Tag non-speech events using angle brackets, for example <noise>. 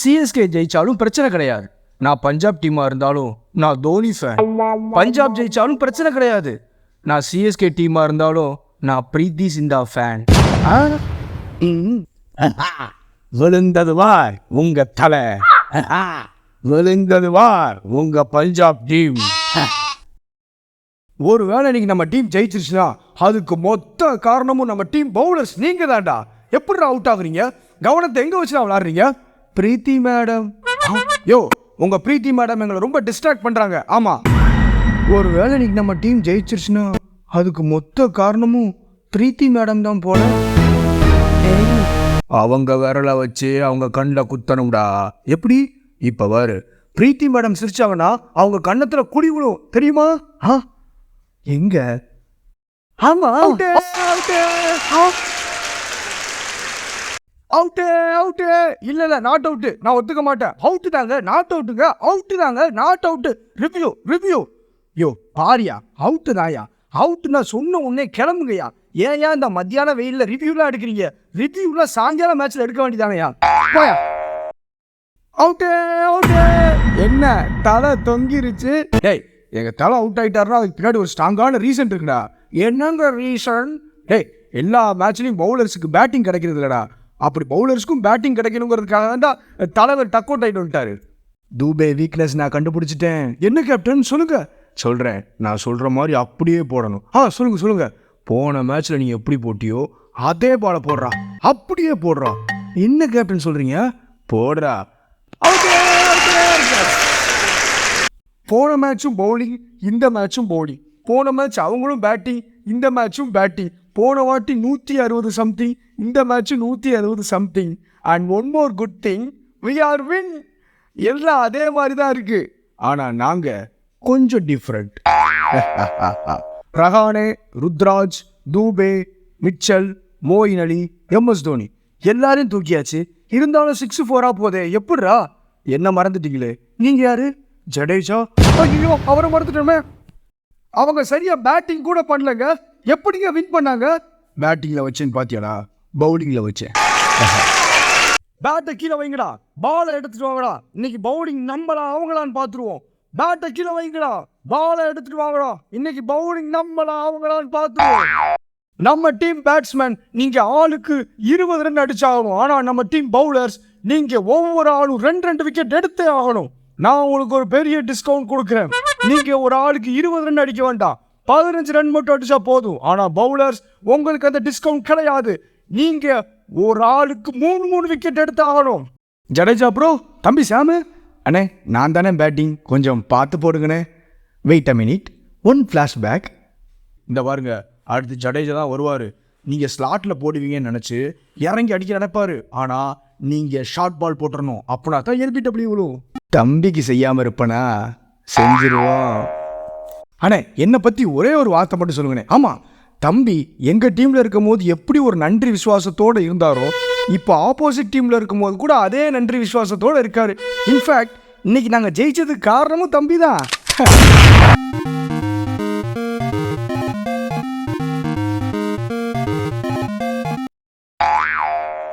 CSK ஜெயிச்சாலும் பிரச்சனை கிடையாது. நான் பஞ்சாப் டீமா இருந்தாலும் நான் தோனி ஃபேன் பஞ்சாப் ஜெயிச்சாலும் பிரச்சனை கிடையாது. நான் சிஎஸ்கே டீமா இருந்தாலும் நான் பிரீத்தி சிந்தா ஃபேன் விழுந்தது வார் உங்க தலை. விழுந்தது வார் உங்க பஞ்சாப் டீம் ஒருவேளை இன்னைக்கு நம்ம டீம் ஜெயிச்சிருச்சுன்னா அதுக்கு மொத்த காரணமும் நம்ம டீம் பவுலர்ஸ் நீங்க தான்டா எப்படி அவுட் ஆகுறீங்க? கவனத்தை எங்க வச்சு விளாடுறீங்க? பிரீத்தி மேடம் யோ உங்க பிரீத்தி மேடம் எங்களை ரொம்ப டிஸ்ட்ராக்ட் பண்றாங்க. ஆமா. ஒருவேளை இன்னைக்கு நம்ம டீம் ஜெயிச்சிருச்சுன்னா அதுக்கு மொத்த காரணமும் பிரீத்தி மேடம் தான் போல. அவங்க விரல வச்சு அவங்க கண்ணில் குத்தணும்டா. எப்படி? இப்ப பாரு பிரீத்தி மேடம் சிரிச்சாங்கன்னா அவங்க கண்ணத்துல குடி விழும். தெரியுமா? ஆ எங்க? ஆமா. அவுட்டு அவுட்டு இல்லை இல்லை நாட் அவுட்டு நான் ஒத்துக்க மாட்டேன். அவுட்டு தாங்க நாட் அவுட்டுங்க அவுட்டு தாங்க நாட் அவுட்டு ரிவ்யூ ரிவ்யூ யோ பாரியா அவுட்டு தாயா? அவுட்டு நான் சொன்ன உடனே கிளம்புங்கய்யா. ஏன் ஏன் இந்த மத்தியான வெயில்ல ரிவ்யூலாம் எடுக்கிறீங்க? ரிவ்யூலாம் சாயங்காலம் மேட்ச்சில் எடுக்க வேண்டியதானயா போயா. அவுட்டு அவுட்டு என்ன தலை தொங்கிருச்சு? டேய் எங்கள் தலை அவுட் ஆகிட்டாருன்னா அதுக்கு பின்னாடி ஒரு ஸ்ட்ராங்கான ரீசன் இருக்குடா. என்னங்க ரீசன் டேய் எல்லா மேட்ச்லேயும் பவுலர்ஸுக்கு பேட்டிங் கிடைக்கிறது இல்லடா அப்படி பவுலர்ஸ்க்கும் பேட்டிங் கிடைக்கணுங்கிறதுக்காக தான் தலைவர் டக் அவுட் ஆயிட்டு வந்துட்டாரு. தூபே வீக்னஸ் நான் கண்டுபிடிச்சிட்டேன். என்ன கேப்டன் சொல்லுங்க. சொல்கிறேன் நான் சொல்கிற மாதிரி அப்படியே போடணும். ஆ சொல்லுங்க சொல்லுங்க. போன மேட்ச்ல நீ எப்படி போட்டியோ அதே பாட போடுறா. அப்படியே போடுறா. என்ன கேப்டன் சொல்றீங்க? போடுறா. போன மேட்சும் பவுலிங் இந்த மேட்சும் பவுலிங் போன மேட்ச் அவங்களும் பேட்டிங் இந்த மேட்சும் பேட்டிங் போன வாட்டி நூற்றி அறுபது சம்திங் இந்த மேட்ச் நூற்றி அறுபது something and one more good thing we are win எல்லாம் அதே மாதிரி தான் இருக்கு. ஆனால் நாங்கள் கொஞ்சம் different <laughs> Rahane Ruturaj Dube Mitchell Moeen Ali MS Dhoni எல்லாரையும் தூக்கியாச்சு. இருந்தாலும் சிக்ஸ் ஃபோராக போதே எப்படிரா என்ன மறந்துட்டீங்களே? நீங்கள் யாரு? ஜடேஜா? ஐயோ அவரை மறந்துட்டோமே. அவங்க சரியாக பேட்டிங் கூட பண்ணலங்க. எப்படிங்க வின் பண்ணாங்க? பேட்டிங்கில் வச்சேன்னு பார்த்தியாடா பவுலிங்ல வச்சேன் பேட்டை கீழே வைங்கடா. பாலை எடுத்துட்டு வாங்கடா. இன்னைக்கு பவுலிங் நம்மளா அவங்களான்னு பார்த்துருவோம். பேட்டை கீழே வைங்கடா. பாலை எடுத்துட்டு வாங்கடா. இன்னைக்கு பவுலிங் நம்மளா அவங்களான்னு பார்த்துருவோம். நம்ம டீம் பேட்ஸ்மேன் நீங்க ஆளுக்கு இருபது ரன் அடிச்சாகணும். ஆனா நம்ம டீம் பவுலர்ஸ் நீங்க ஒவ்வொரு ஆளும் ரெண்டு ரெண்டு விக்கெட் எடுத்தே ஆகணும். நான் உங்களுக்கு ஒரு பெரிய டிஸ்கவுண்ட் கொடுக்குறேன். நீங்க ஒரு ஆளுக்கு இருபது ரன் அடிக்க வேண்டாம். பதினஞ்சு ரன் மட்டும் அடிச்சா போதும். ஆனா பவுலர்ஸ் உங்களுக்கு அந்த டிஸ்கவுண்ட் கிடையாது. நீங்க ஒரு ஆளுக்கு மூணு மூணு விக்கெட் எடுத்து ஆகணும் ஜடேஜா ப்ரோ தம்பி சாமு. அண்ணே நான் தானே பேட்டிங் கொஞ்சம் பார்த்து போடுங்கண்ணே. Wait a minute one flashback இந்த பாருங்க அடுத்து ஜடேஜா தான் வருவார். நீங்கள் ஸ்லாட்டில் போடுவீங்கன்னு நினச்சி இறங்கி அடிக்க நினைப்பாரு. ஆனால் நீங்கள் ஷார்ட் பால் போட்டுறணும். அப்படின்னா தான் எல்பிடபிள்யூ விழும். தம்பிக்கு செய்யாமல் இருப்பனா? செஞ்சிருவோம். அண்ணே என்னை பற்றி ஒரே ஒரு வார்த்தை மட்டும் சொல்லுங்கண்ணே. ஆமாம் தம்பி எங்கள் டீமில் இருக்கும் போது எப்படி ஒரு நன்றி விசுவாசத்தோடு இருந்தாரோ இப்போ ஆப்போசிட் டீமில் இருக்கும்போது கூட அதே நன்றி விசுவாசத்தோடு இருக்கார். இன்ஃபேக்ட் இன்னைக்கு நாங்கள் ஜெயிச்சதுக்கு காரணமும் தம்பி தான் <laughs>